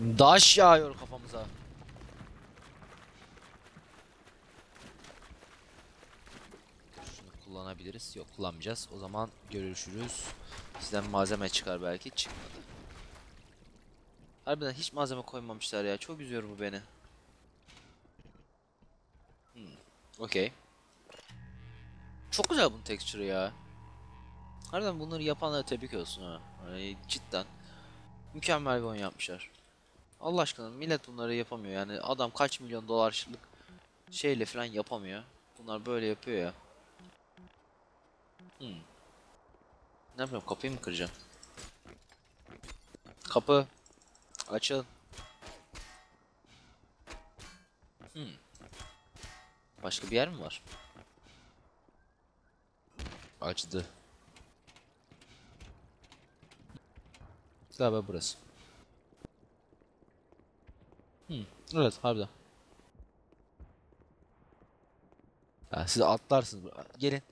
Daş yağıyor kafamıza. Şunu kullanabiliriz. Yok kullanmayacağız. O zaman görüşürüz. Sizden malzeme çıkar belki. Çıkmadı. Harbiden hiç malzeme koymamışlar ya. Çok üzüyor bu beni. Hmm. Okey. Çok güzel bunun tekstürü ya. Harbiden bunları yapanlara tebrik olsun ha. Yani cidden mükemmel bir oyun yapmışlar. Allah aşkına millet bunları yapamıyor yani adam kaç milyon dolarlık şeyle falan yapamıyor. Bunlar böyle yapıyor ya. Hmm. Ne yapıyorum kapıyı mı kıracağım? Kapı açıl. Hmm. Başka bir yer mi var? Açtı. Galiba burası. Hmm, evet harbiden. Ya siz atlarsınız. Gelin.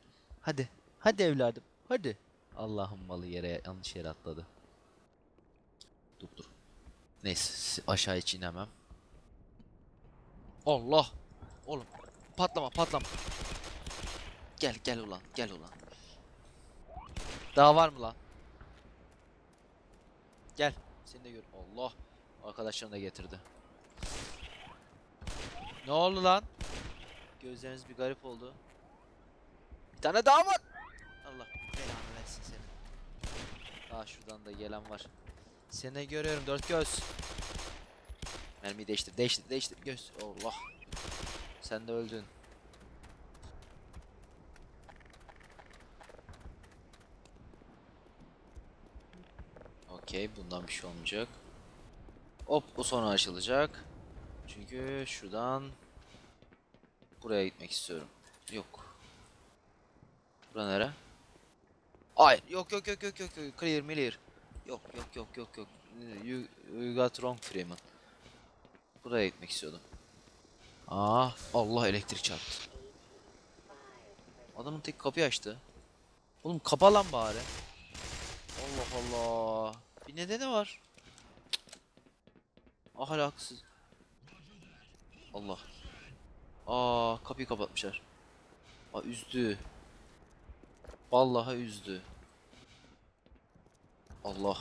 Hadi. Hadi evladım. Hadi. Allah'ım malı yere yanlış yere atladı. Dur dur. Neyse aşağı hiç inemem. Allah. Oğlum patlama patlama. Gel gel ulan gel ulan. Daha var mı lan? Gel. Seni de gör. Allah. Arkadaşlarını da getirdi. Ne oldu lan? Gözleriniz bir garip oldu. Bir tane daha var. Allah belanı versin seni. Aa şuradan da gelen var. Seni görüyorum dört göz. Mermiyi değiştir, değiştir, değiştir. Göz. Allah. Sen de öldün. Okey, bundan bir şey olmayacak. Hop, bu sonra açılacak. Çünkü şuradan buraya gitmek istiyorum. Yok. Bura nere? Hayır, yok yok yok yok yok. Clear, clear. Yok yok yok yok yok. You, you got wrong Freeman. Buraya gitmek istiyordum. Ah, Allah elektrik çarptı. Adamın tek kapıyı açtı. Oğlum kapa lan bari. Allah Allah. Bir nedeni var. Ahlaksız. Allah. Aa kapıyı kapatmışlar. Aa üzdü. Vallahi üzdü. Allah.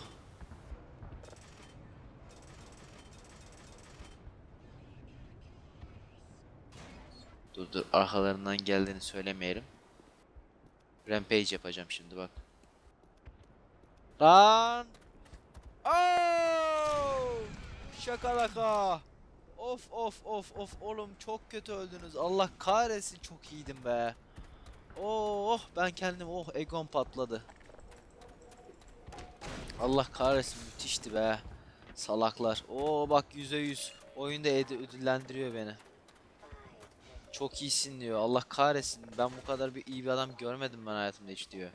Dur dur arkalarından geldiğini söylemeyelim. Rampage yapacağım şimdi bak. Lan! Oh! Şakalaka! Of of of of oğlum çok kötü öldünüz. Allah kahretsin çok iyiydim be. Oh ben kendim oh egom patladı. Allah kahretsin müthişti be. Salaklar. Oo bak yüzde yüz. Oyunda ödüllendiriyor beni. Çok iyisin diyor. Allah kahretsin. Ben bu kadar bir iyi bir adam görmedim ben hayatımda hiç diyor.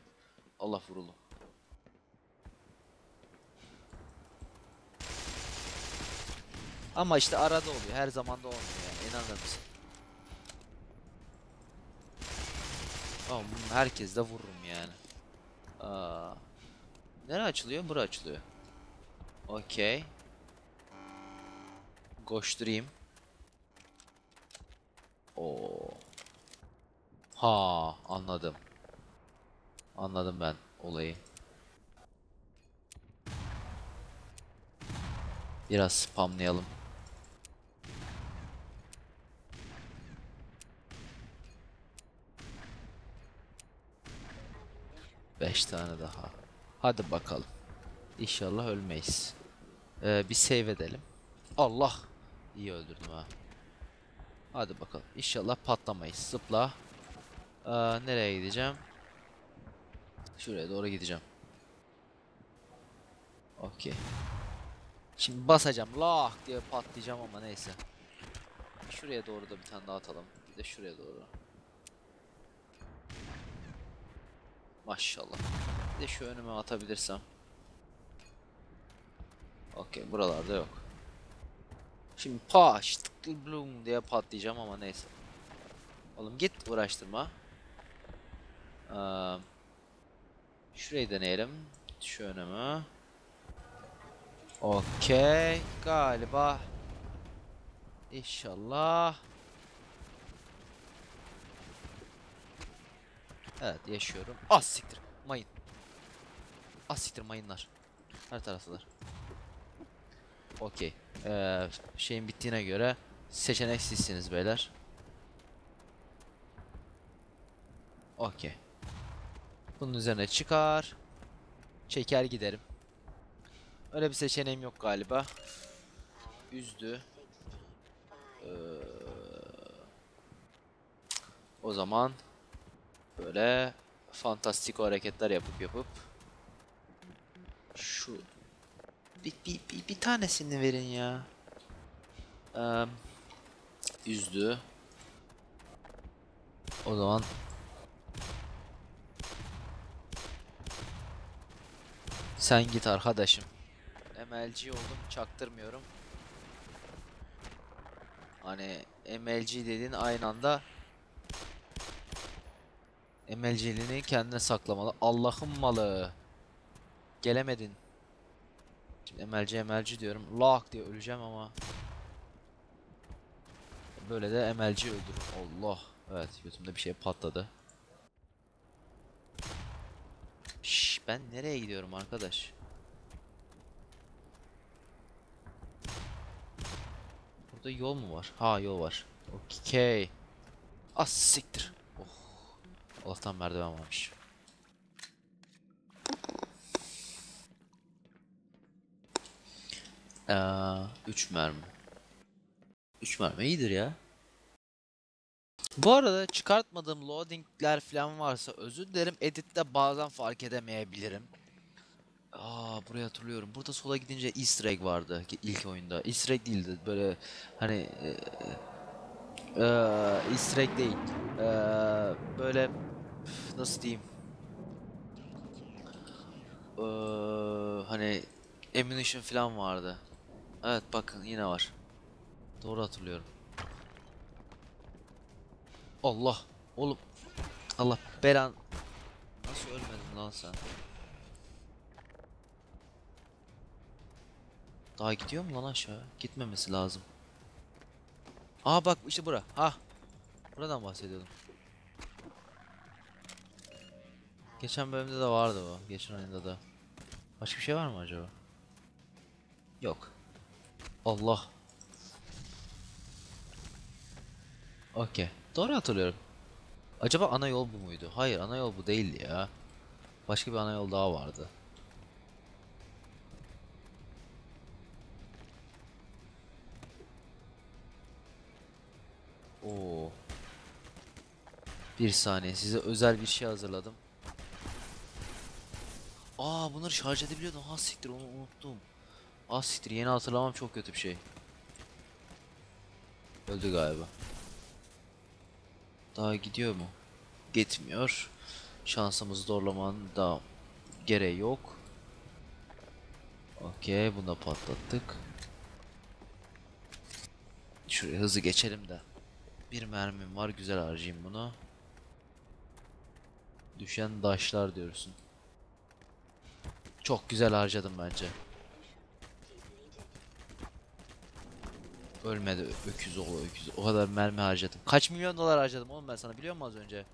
Allah vurulu. Ama işte arada oluyor. Her zaman da olmuyor yani. İnanır mısın? Bunu herkes de vururum yani. Aa. Nere açılıyor? Bura açılıyor. Okey. Koşturayım. Oo. Ha, anladım. Anladım ben olayı. Biraz spamlayalım. Beş tane daha. Hadi bakalım. İnşallah ölmeyiz. Ee, bir save edelim. Allah. İyi öldürdüm ha. Hadi bakalım. İnşallah patlamayız. Zıpla. Ee, nereye gideceğim? Şuraya doğru gideceğim. Okey. Şimdi basacağım. Lah diye patlayacağım ama neyse. Şuraya doğru da bir tane daha atalım. Bir de şuraya doğru. Maşallah. Bir de şu önüme atabilirsem. Okey buralarda yok. Şimdi paş tıklı blum diye patlayacağım ama neyse. Oğlum git uğraştırma. Ee, şurayı deneyelim. Şu önümü. Okey. Galiba. İnşallah. Evet yaşıyorum. Az siktir. Mayın. Az siktir mayınlar. Her taraftalar. Okey. Ee, şeyin bittiğine göre seçenek sizsiniz beyler. Okey. Bunun üzerine çıkar. Çeker giderim. Öyle bir seçeneğim yok galiba. Üzdü. Ee, o zaman böyle fantastik hareketler yapıp yapıp şu bir, bir, bir, bir tanesini verin ya. Eee, üzdü. O zaman sen git arkadaşım. MLG oldum çaktırmıyorum. Hani MLG dediğin aynı anda MLC'liğini kendine saklamalı. Allah'ın malı. Gelemedin. Şimdi MLC MLC diyorum. Lock diye öleceğim ama. Böyle de MLC öldürür. Allah. Evet götümde bir şey patladı. Şş, ben nereye gidiyorum arkadaş? Burada yol mu var? Ha yol var. Okey. Az siktir. Allah'tan merdiven varmış. Ee, 3 mermi. 3 mermi iyidir ya. Bu arada çıkartmadığım loadingler falan varsa özür dilerim. Editte bazen fark edemeyebilirim. Aa burayı hatırlıyorum. Burada sola gidince Easter egg vardı ilk oyunda. Easter egg değildi böyle hani e, e, Easter egg değil. E, böyle nasıl diyeyim? E, hani ammunition falan vardı. Evet bakın yine var. Doğru hatırlıyorum. Allah oğlum Allah belan Nasıl ölmedin lan sen? Daha gidiyor mu lan aşağı? Gitmemesi lazım. Aa bak işte bura. Ha. Buradan bahsediyordum. Geçen bölümde de vardı bu. Geçen oyunda da. Başka bir şey var mı acaba? Yok. Allah. Okey. Doğru hatırlıyorum. Acaba ana yol bu muydu? Hayır ana yol bu değildi ya. Başka bir ana yol daha vardı. Oo. Bir saniye size özel bir şey hazırladım. Aa bunları şarj edebiliyordum. Ha siktir onu unuttum. Ah siktir yeni hatırlamam çok kötü bir şey. Öldü galiba. Daha gidiyor mu? Gitmiyor. Şansımızı zorlamanın da gereği yok. Okey bunu da patlattık. Şuraya hızlı geçelim de. Bir mermim var güzel harcayayım bunu. Düşen daşlar diyorsun. Çok güzel harcadım bence. Ölmedi öküz oğlu öküz. O kadar mermi harcadım. Kaç milyon dolar harcadım oğlum ben sana biliyor musun az önce?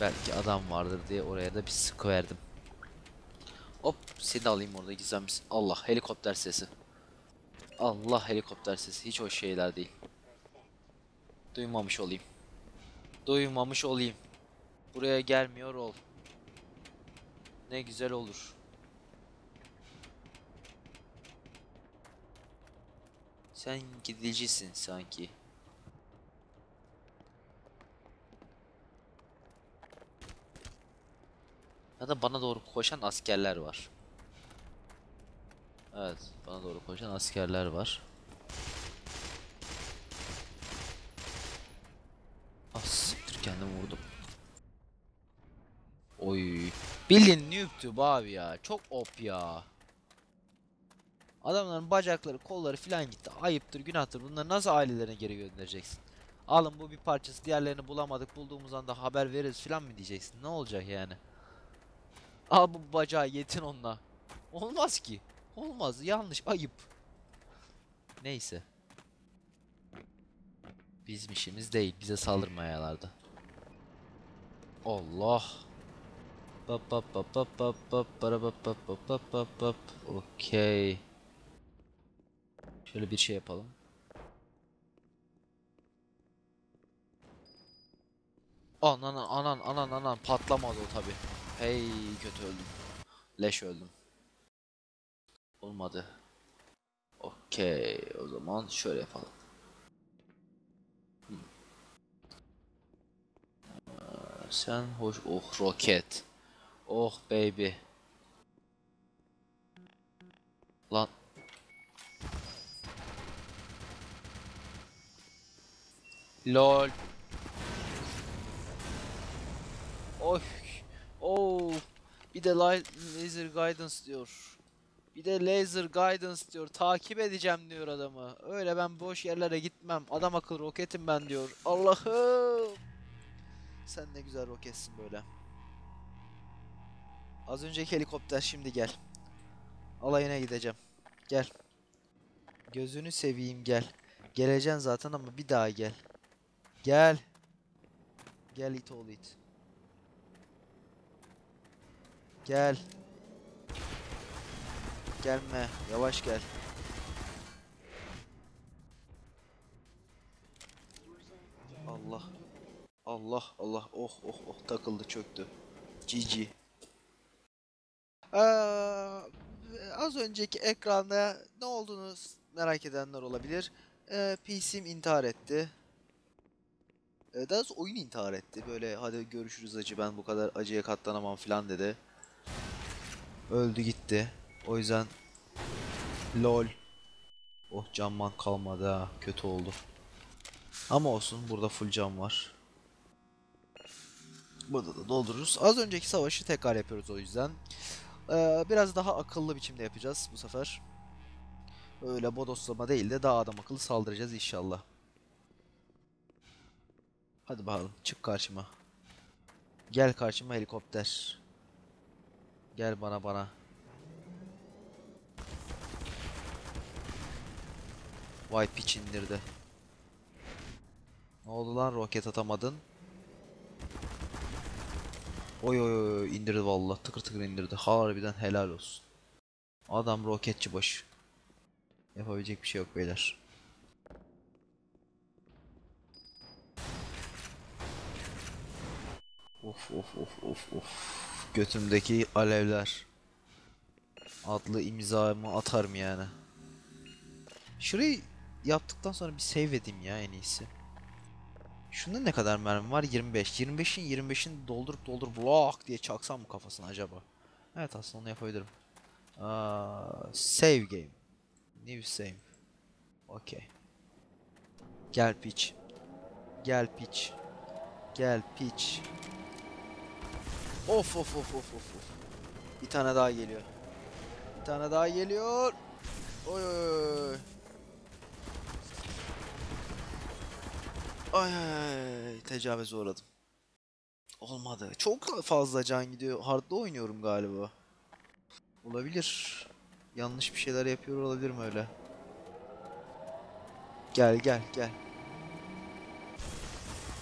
Belki adam vardır diye oraya da bir sıkı verdim. Hop seni alayım orada gizlenmişsin. Allah helikopter sesi. Allah helikopter sesi. Hiç hoş şeyler değil. Duymamış olayım. Duymamış olayım. Buraya gelmiyor ol. Ne güzel olur. Sen gidicisin sanki. Ya da bana doğru koşan askerler var. Evet, bana doğru koşan askerler var. Ah siktir kendimi vurdum. Oy. Bildiğin noob'tu bu abi ya. Çok op ya. Adamların bacakları, kolları filan gitti. Ayıptır, günahtır. Bunları nasıl ailelerine geri göndereceksin? Alın bu bir parçası diğerlerini bulamadık bulduğumuz anda haber veririz falan mı diyeceksin? Ne olacak yani? Al bu bacağı yetin onunla. Olmaz ki. Olmaz yanlış ayıp. Neyse. Bizim işimiz değil bize saldırmayalardı. Allah. Bap bap bap bap bap bap bara bap bap bap bap bap bap. Okey. Şöyle bir şey yapalım. Anan anan anan anan patlamadı o tabi. Hey kötü öldüm. Leş öldüm. Olmadı. Okey o zaman şöyle yapalım. Hmm. Ee, Sen hoş oh roket. Oh baby. Lan. Lol. Oy. Oh. Bir de laser guidance diyor. Bir de laser guidance diyor. Takip edeceğim diyor adamı. Öyle ben boş yerlere gitmem. Adam akıllı roketim ben diyor. Allah'ım. Sen ne güzel roketsin böyle. Az önceki helikopter şimdi gel. Alayına gideceğim. Gel. Gözünü seveyim gel. Geleceksin zaten ama bir daha gel. Gel. Gel it oğlu it. Gel. Gelme. Yavaş gel. Allah. Allah Allah. Oh oh oh takıldı çöktü. GG. Ee, az önceki ekranda ne olduğunu merak edenler olabilir. Ee, PC'm intihar etti. Ee, daha doğrusu oyun intihar etti. Böyle hadi görüşürüz acı ben bu kadar acıya katlanamam falan dedi. Öldü gitti. O yüzden lol. Oh canman kalmadı ha. Kötü oldu. Ama olsun burada full can var. Burada da doldururuz. Az önceki savaşı tekrar yapıyoruz o yüzden. Ee, biraz daha akıllı biçimde yapacağız bu sefer. Öyle bodoslama değil de daha adam akıllı saldıracağız inşallah. Hadi bakalım çık karşıma. Gel karşıma helikopter. Gel bana bana. Vay piç indirdi. Ne oldu lan roket atamadın? Oy oy oy indirdi vallahi tıkır tıkır indirdi. Harbiden helal olsun. Adam roketçi başı. Yapabilecek bir şey yok beyler. Of of of of of. Götümdeki alevler. Adlı imzamı atarım yani. Şurayı yaptıktan sonra bir save edeyim ya en iyisi. Şunda ne kadar mermi var? 25. 25'in 25'in doldurup doldurup lak diye çaksam mı kafasına acaba? Evet aslında onu yapabilirim. Aa, save game. New save. Okey. Gel piç. Gel piç. Gel piç. Of of of of of of. Bir tane daha geliyor. Bir tane daha geliyor. Oy oy oy. Ay ay ay uğradım. Olmadı. Çok fazla can gidiyor. Hard'da oynuyorum galiba. Olabilir. Yanlış bir şeyler yapıyor olabilirim öyle. Gel gel gel.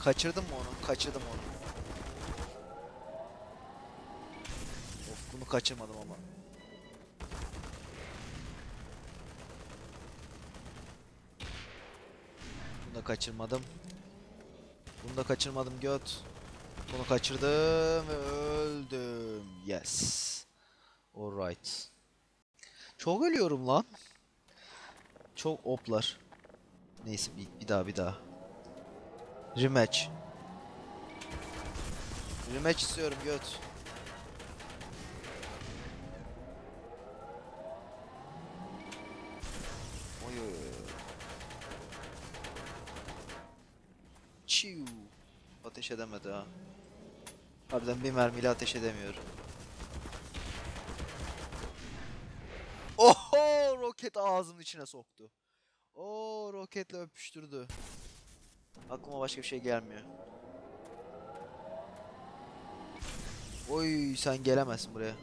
Kaçırdım mı onu? Kaçırdım onu. Of bunu kaçırmadım ama. Bunu da kaçırmadım. Bunu da kaçırmadım göt. Bunu kaçırdım ve öldüm. Yes. Alright. Çok ölüyorum lan. Çok oplar. Neyse bir, bir daha bir daha. Rematch. Rematch istiyorum göt. Ateş edemedi ha. Harbiden bir mermiyle ateş edemiyor. Oho roket ağzımın içine soktu. Oo roketle öpüştürdü. Aklıma başka bir şey gelmiyor. Oy sen gelemezsin buraya.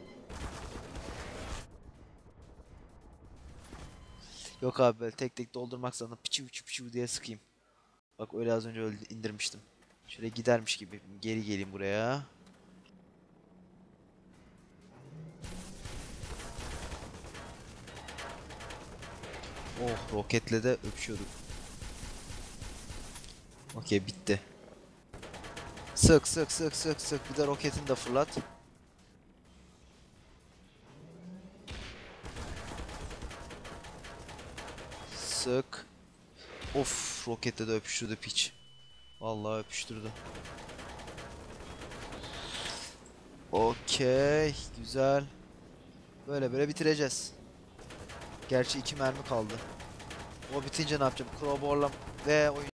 Yok abi tek tek doldurmak zorunda piçi piçi piçi diye sıkayım. Bak öyle az önce öyle indirmiştim. Şöyle gidermiş gibi geri geleyim buraya. Oh roketle de öpüşüyorduk. Okey bitti. Sık sık sık sık sık bir de roketini de fırlat. Sık. Of roketle de öpüştürdü piç. Vallahi öpüştürdü. Okey güzel. Böyle böyle bitireceğiz. Gerçi iki mermi kaldı. O bitince ne yapacağım? Crowbar'la ve oyun